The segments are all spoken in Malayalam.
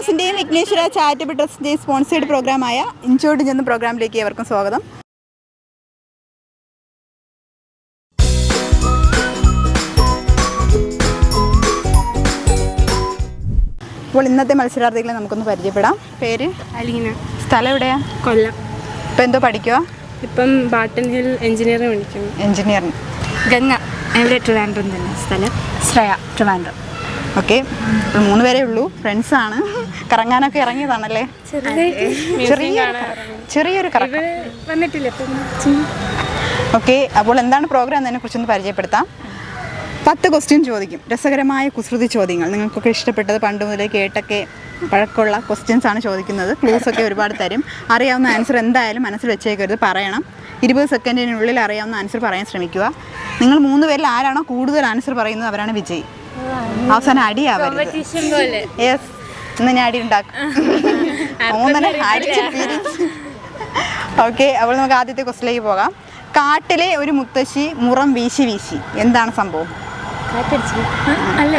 ന്യൂസിന്റെയും വിഘ്നേശ്വര ചാരിറ്റബിൾ ട്രസ്റ്റിന്റെയും സ്പോൺസേഡ് പ്രോഗ്രാമായ ഇൻചോട്ട് ചെന്ന പ്രോഗ്രാമിലേക്ക് ഏവർക്കും സ്വാഗതം. അപ്പോൾ ഇന്നത്തെ മത്സരാർത്ഥികളെ നമുക്കൊന്ന് പരിചയപ്പെടാം. പേര്? അലീന. സ്ഥലം എവിടെയാ? കൊല്ലം. ഇപ്പം എന്തോ പഠിക്കുക ഇപ്പം ബാട്ടൺ ഹിൽ എഞ്ചിനീയറിംഗ് പഠിക്കുന്നു. എഞ്ചിനീയറിംഗ് ഗംഗ. എവിടെ ട്രിവാൻഡ്രം തന്നെ സ്ഥലം? ശ്രേയ ട്രിവാൻഡ്രം. ഓക്കെ. ഇപ്പോൾ മൂന്ന് പേരേ ഉള്ളൂ. ഫ്രണ്ട്സാണ് കറങ്ങാനൊക്കെ ഇറങ്ങിയതാണല്ലേ? ചെറിയ ചെറിയൊരു കറക്കം. വന്നിട്ടില്ല ഓക്കെ. അപ്പോൾ എന്താണ് പ്രോഗ്രാം? എന്നതിനെ കുറിച്ചൊന്ന് പരിചയപ്പെടുത്താം. പത്ത് ക്വസ്റ്റ്യൻ ചോദിക്കും. രസകരമായ കുസൃതി ചോദ്യങ്ങൾ. നിങ്ങൾക്കൊക്കെ ഇഷ്ടപ്പെട്ടത് പണ്ട് മുതലേ കേട്ടൊക്കെ പഴക്കമുള്ള ക്വസ്റ്റ്യൻസ് ആണ് ചോദിക്കുന്നത്. ക്ലൂസ് ഒക്കെ ഒരുപാട് തരും. അറിയാവുന്ന ആൻസർ എന്തായാലും മനസ്സിൽ വെച്ചേക്കരുത്. പറയണം. ഇരുപത് സെക്കൻഡിനുള്ളിൽ അറിയാവുന്ന ആൻസർ പറയാൻ ശ്രമിക്കുക. നിങ്ങൾ മൂന്ന് പേരിൽ ആരാണോ കൂടുതൽ ആൻസർ പറയുന്നത്? അവരാണ് വിജയി. അവസാനം അടിയാവരുത്. യെസ് ഇന്ന് ഞാൻ അടി ഉണ്ടാക്കും. അടിച്ച് ഓക്കെ അപ്പോൾ നമുക്ക് ആദ്യത്തെ ക്വസ്റ്റിലേക്ക് പോകാം. കാട്ടിലെ ഒരു മുത്തശ്ശി മുറം വീശി വീശി. എന്താണ് സംഭവം?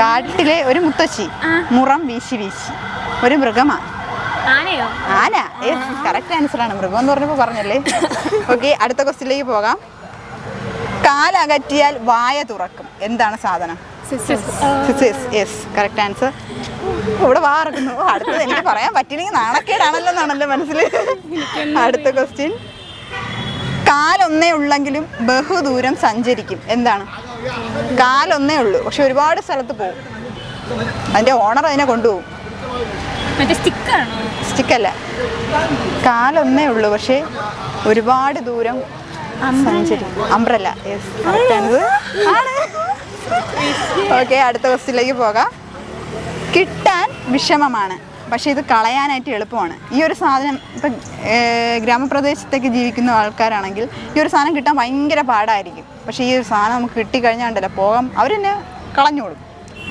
കാട്ടിലെ ഒരു മുത്തശ്ശി മുറം വീശി വീശി. ഒരു മൃഗമാണ്. ആന. കറക്റ്റ് ആൻസർ ആണ്. മൃഗം എന്ന് പറഞ്ഞപ്പോൾ പറഞ്ഞല്ലേ? ഓക്കെ അടുത്ത ക്വസ്റ്റിലേക്ക് പോകാം. കാലകറ്റിയാൽ വായ തുറക്കും. എന്താണ് സാധനം? കറക്റ്റ് ആൻസർ ഇവിടെ വാറക്കുന്നു അടുത്തത് എനിക്ക് പറയാൻ പറ്റില്ലെങ്കിൽ നാണക്കേടാണല്ലോ എന്നാണല്ലോ മനസ്സിൽ. അടുത്ത ക്വസ്റ്റ്യൻ കാലൊന്നേ ഉള്ളെങ്കിലും ബഹുദൂരം സഞ്ചരിക്കും. എന്താണ്? കാലൊന്നേ ഉള്ളൂ. പക്ഷെ ഒരുപാട് സ്ഥലത്ത് പോകും അതിന്റെ ഓണർ അതിനെ കൊണ്ടുപോകും. സ്റ്റിക്കല്ല. കാലൊന്നേ ഉള്ളൂ. പക്ഷെ ഒരുപാട് ദൂരം സഞ്ചരിക്കും. അംബ്രല്ല യെസ് ഓക്കെ അടുത്ത ക്വസ്റ്റിലേക്ക് പോകാം. കിട്ടാൻ വിഷമമാണ്. പക്ഷേ ഇത് കളയാനായിട്ട് എളുപ്പമാണ്. ഈ ഒരു സാധനം ഇപ്പം ഗ്രാമപ്രദേശത്തേക്ക് ജീവിക്കുന്ന ആൾക്കാരാണെങ്കിൽ ഈ ഒരു സാധനം കിട്ടാൻ ഭയങ്കര പാടായിരിക്കും. പക്ഷേ ഈ ഒരു സാധനം നമുക്ക് കിട്ടിക്കഴിഞ്ഞാണ്ടല്ലോ പോകാം. അവരെന്നെ കളഞ്ഞോളും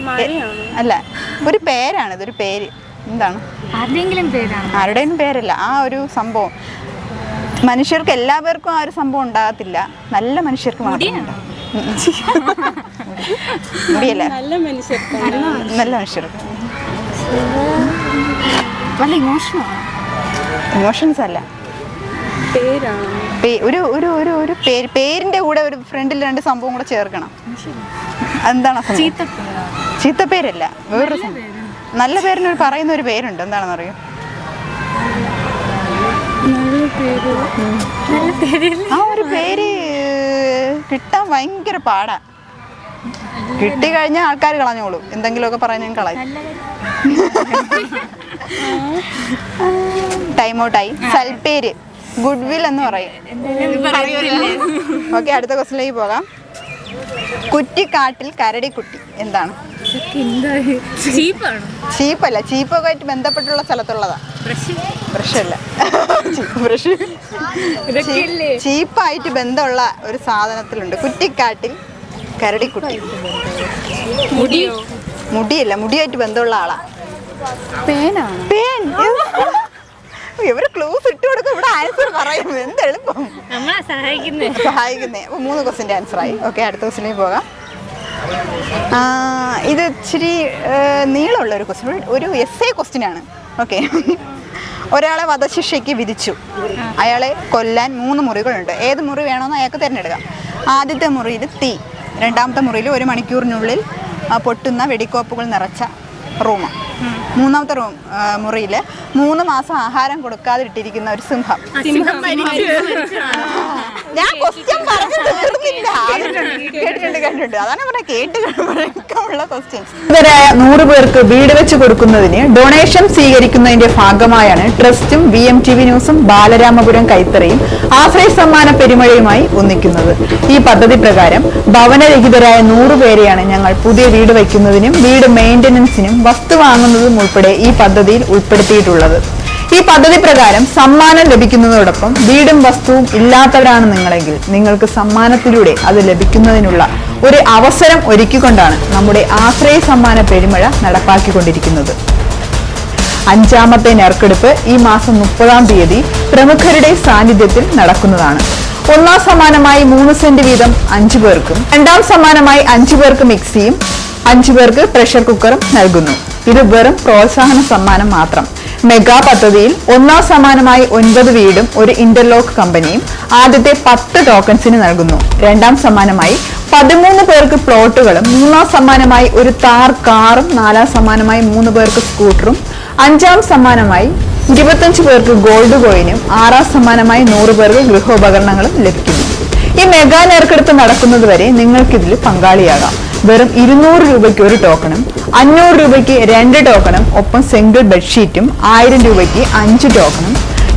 കൊടുക്കും. അല്ല ഒരു പേരാണ് ഇതൊരു പേര്. എന്താണ്? ആരുടെയും പേരല്ല. ആ ഒരു സംഭവം. മനുഷ്യർക്ക് എല്ലാവർക്കും ആ ഒരു സംഭവം ഉണ്ടാകത്തില്ല. നല്ല മനുഷ്യർക്ക് മാത്രമേ ഉണ്ടാകൂ. മുടിയല്ല നല്ല മനുഷ്യർ നല്ല ഇമോഷണൽ ഇമോഷൻസ് അല്ല. ഒരു ഒരു ഒരു ഒരു പേര് പേരിന്റെ കൂടെ ഒരു ഫ്രണ്ടിൽ രണ്ട് സംഭവം കൂടെ ചേർക്കണം. എന്താണ് ആ സംഭവം? ചീത്ത പേരല്ല വേറൊരു നല്ല പേരിന് ഒരു പറയുന്ന ഒരു പേരുണ്ട്. എന്താണെന്ന് അറിയോ ആ ഒരു പേര് കിട്ടാൻ ഭയങ്കര പാടാ. കിട്ടിക്കഴിഞ്ഞാൽ ആൾക്കാർ കളഞ്ഞോളൂ. എന്തെങ്കിലുമൊക്കെ പറഞ്ഞ് ഞാൻ കളയും. ടൈം ഔട്ടായി സൽപ്പേര്. ഗുഡ് വിൽ എന്ന് പറയും. ഓക്കെ അടുത്ത ക്വസ്റ്റിലേക്ക് പോകാം. കുറ്റിക്കാട്ടിൽ കരടിക്കുട്ടി. എന്താണ്? എന്താ ചീപ്പല്ല. ചീപ്പൊക്കെ ആയിട്ട് ബന്ധപ്പെട്ടുള്ള സ്ഥലത്തുള്ളതാ. ബ്രഷ്. അല്ല ബ്രഷ്. ചീപ്പായിട്ട് ബന്ധമുള്ള ഒരു സാധനത്തിലുണ്ട്. കുറ്റിക്കാട്ടിൽ കരടിക്കുട്ടി. മുടിയോ? മുടിയല്ല മുടിയായിട്ട് ബന്ധമുള്ള ആളാ. പേനാണ്? പേൻ. ഇവർ ക്ലൂസ് ഇട്ട് കൊടുക്കും ഇവിടെ ആൻസർ പറയും. എന്ത് എളുപ്പം. നമ്മളെ സഹായിക്കുന്നത് സഹായിക്കുന്നേ. അപ്പൊ മൂന്ന് ക്വസ്റ്റിന്റെ ആൻസർ ആയി. ഓക്കെ അടുത്ത ക്വസ്റ്റിലേക്ക് പോകാം. ഇത് ഇച്ചിരി നീളമുള്ള ഒരു ക്വസ്റ്റ്യൻ ഒരു എസ് എ ക്വസ്റ്റ്യൻ ആണ്. ഓക്കെ ഒരാളെ വധശിക്ഷയ്ക്ക് വിധിച്ചു. അയാളെ കൊല്ലാൻ മൂന്ന് മുറികളുണ്ട്. ഏത് മുറി വേണമെന്ന് അയാൾക്ക് തിരഞ്ഞെടുക്കാം. ആദ്യത്തെ മുറിയിൽ തീ. രണ്ടാമത്തെ മുറിയിൽ ഒരു മണിക്കൂറിനുള്ളിൽ പൊട്ടുന്ന വെടിക്കോപ്പുകൾ നിറച്ച റൂം മൂന്നാമത്തെ റൂം മുറിയിൽ മൂന്ന് മാസം ആഹാരം കൊടുക്കാതെ ഇട്ടിരിക്കുന്ന ഒരു സിംഹം. സിംഹം ഞാൻ ക്വസ്റ്റ്യൻ പറഞ്ഞു തീർന്നില്ല. കേട്ടിട്ടുണ്ട് കേട്ടിട്ടുണ്ട് അതാണ് പറഞ്ഞ കേട്ട് കഴിയുമ്പോഴേക്കുള്ള ക്വസ്റ്റ്യൻസ് ഇവരായ നൂറ് പേർക്ക് വീട് വെച്ച് കൊടുക്കുന്നതിന് ഡൊണേഷൻ സ്വീകരിക്കുന്നതിന്റെ ഭാഗമായാണ് ട്രസ്റ്റും ബി എം ടി വി ന്യൂസും ബാലരാമപുരം കൈത്തറയും ആശ്രയ സമ്മാന പെരുമഴയുമായി ഒന്നിക്കുന്നത്. ഈ പദ്ധതി പ്രകാരം ഭവനരഹിതരായ നൂറ് പേരെയാണ് ഞങ്ങൾ പുതിയ വീട് വയ്ക്കുന്നതിനും വീട് മെയിന്റനൻസിനും വസ്തു വാങ്ങുന്നതും ഉൾപ്പെടെ ഈ പദ്ധതിയിൽ ഉൾപ്പെടുത്തിയിട്ടുള്ളത്. ഈ പദ്ധതി പ്രകാരം സമ്മാനം ലഭിക്കുന്നതോടൊപ്പം വീടും വസ്തുവും ഇല്ലാത്തവരാണ് നിങ്ങളെങ്കിൽ നിങ്ങൾക്ക് സമ്മാനത്തിലൂടെ അത് ലഭിക്കുന്നതിനുള്ള ഒരു അവസരം ഒരുക്കിക്കൊണ്ടാണ് നമ്മുടെ ആശ്രയ സമ്മാന പെരുമഴ നടപ്പാക്കിക്കൊണ്ടിരിക്കുന്നത്. അഞ്ചാമത്തെ നേർക്കെടുപ്പ് ഈ മാസം മുപ്പതാം തീയതി പ്രമുഖരുടെ സാന്നിധ്യത്തിൽ നടക്കുന്നതാണ്. ഒന്നാം സമ്മാനമായി മൂന്ന് സെന്റ് വീതം അഞ്ചു പേർക്കും രണ്ടാം സമ്മാനമായി അഞ്ചു പേർക്ക് മിക്സിയും അഞ്ചു പേർക്ക് പ്രഷർ കുക്കറും നൽകുന്നു. ഇത് വെറും പ്രോത്സാഹന സമ്മാനം മാത്രം. മെഗാ പദ്ധതിയിൽ ഒന്നാം സമ്മാനമായി ഒൻപത് വീടും ഒരു ഇന്റർലോക്ക് കമ്പനിയും ആദ്യത്തെ പത്ത് ടോക്കൺസിന് നൽകുന്നു. രണ്ടാം സമ്മാനമായി പതിമൂന്ന് പേർക്ക് പ്ലോട്ടുകളും മൂന്നാം സമ്മാനമായി ഒരു താർ കാറും നാലാം സമ്മാനമായി മൂന്ന് പേർക്ക് സ്കൂട്ടറും അഞ്ചാം സമ്മാനമായി ഇരുപത്തഞ്ച് പേർക്ക് ഗോൾഡ് കോയിനും ആറാം സമ്മാനമായി നൂറ് പേർക്ക് ഗൃഹോപകരണങ്ങളും ലഭിക്കുന്നു. ഈ മെഗാ നേർക്കെടുപ്പ് നടക്കുന്നതുവരെ നിങ്ങൾക്കിതിൽ പങ്കാളിയാകാം. വെറും ഇരുന്നൂറ് രൂപയ്ക്ക് ഒരു ടോക്കണും അഞ്ഞൂറ് രൂപയ്ക്ക് രണ്ട് ടോക്കണും ഒപ്പം സിംഗിൾ ബെഡ്ഷീറ്റും ആയിരം രൂപയ്ക്ക് അഞ്ച് ടോക്കണും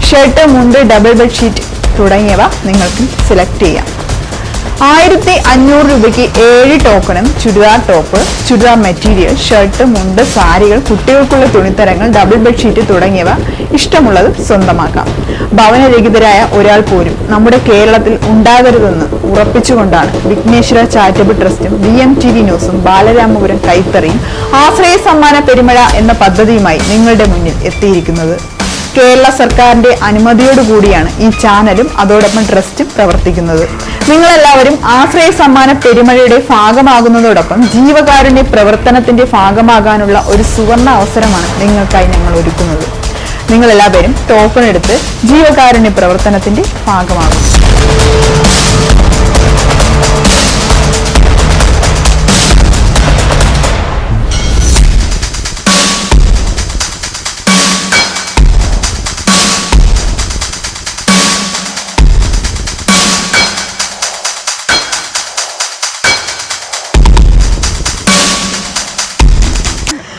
ഷർട്ട് മുണ്ട് ഡബിൾ ബെഡ്ഷീറ്റ് തുടങ്ങിയവ നിങ്ങൾക്ക് സെലക്ട് ചെയ്യാം. ആയിരത്തി അഞ്ഞൂറ് രൂപയ്ക്ക് ഏഴ് ടോക്കണും churidar top churidar material shirt മുണ്ട് സാരികൾ കുട്ടികൾക്കുള്ള തുണിത്തരങ്ങൾ ഡബിൾ ബെഡ്ഷീറ്റ് തുടങ്ങിയവ ഇഷ്ടമുള്ളത് സ്വന്തമാക്കാം. ഭവനരഹിതരായ ഒരാൾ പോലും നമ്മുടെ കേരളത്തിൽ ഉണ്ടാകരുതെന്ന് ഉറപ്പിച്ചുകൊണ്ടാണ് വിഘ്നേശ്വര ചാരിറ്റബിൾ ട്രസ്റ്റും ബി എം ടി വി ന്യൂസും ബാലരാമപുരം കൈത്തറിയും ആശ്രയ സമ്മാന പെരുമഴ എന്ന പദ്ധതിയുമായി നിങ്ങളുടെ മുന്നിൽ എത്തിയിരിക്കുന്നത്. കേരള സർക്കാരിന്റെ അനുമതിയോടുകൂടിയാണ് ഈ ചാനലും അതോടൊപ്പം ട്രസ്റ്റും പ്രവർത്തിക്കുന്നത്. നിങ്ങളെല്ലാവരും ആശ്രയ സമ്മാന പെരുമഴയുടെ ഭാഗമാകുന്നതോടൊപ്പം ജീവകാരുണ്യ പ്രവർത്തനത്തിന്റെ ഭാഗമാകാനുള്ള ഒരു സുവർണ അവസരമാണ് നിങ്ങൾക്കായി ഞങ്ങൾ ഒരുക്കുന്നത്. നിങ്ങളെല്ലാവരും ടോക്കൺ എടുത്ത് ജീവകാരുണ്യ പ്രവർത്തനത്തിന്റെ ഭാഗമാകും.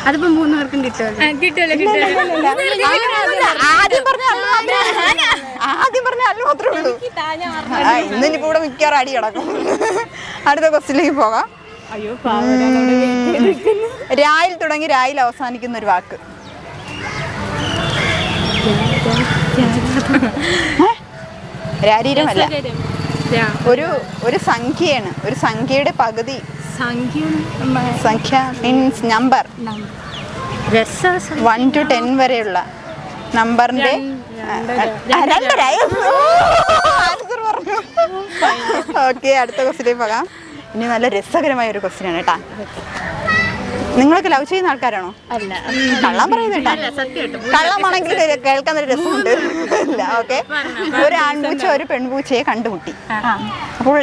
അതിപ്പോ മൂന്ന് പേർക്കും കിട്ടുമല്ലോ കിട്ടുമല്ലോ. ആദ്യം പറഞ്ഞ ആദ്യം പറഞ്ഞ അല്ല മാത്രമേ ഉള്ളൂ. ആ, ഇന്നിനിപ്പോ ഇവിടെ മിക്കവാറും അടി കിടക്കും. അടുത്ത ക്വസ്റ്റിലേക്ക് പോകാം. രായിൽ തുടങ്ങി രായിൽ അവസാനിക്കുന്ന ഒരു വാക്ക്? രാരീരമല്ല. ഒരു ഒരു സംഖ്യയാണ്. ഒരു സംഖ്യയുടെ പകുതി സംഖ്യ means number one two ten വരെയുള്ള നമ്പറിന്റെ രണ്ടരായി ഓക്കെ അടുത്ത ക്വസ്റ്റിലേക്ക് പോകാം. ഇനി നല്ല രസകരമായ ഒരു ക്വസ്റ്റ്യൻ ആണ് കേട്ടാ. നിങ്ങളൊക്കെ ലവ് ചെയ്യുന്ന ആൾക്കാരാണോ? അല്ല. കള്ളം പറയുന്നുണ്ട് കള്ളമാണെങ്കിൽ കേൾക്കാൻ ഒരു രസമുണ്ട്. ഇല്ല ഓക്കെ. ഒരു ആൺപൂച്ച ഒരു പെൺപൂച്ചയെ കണ്ടുമുട്ടി. അപ്പോൾ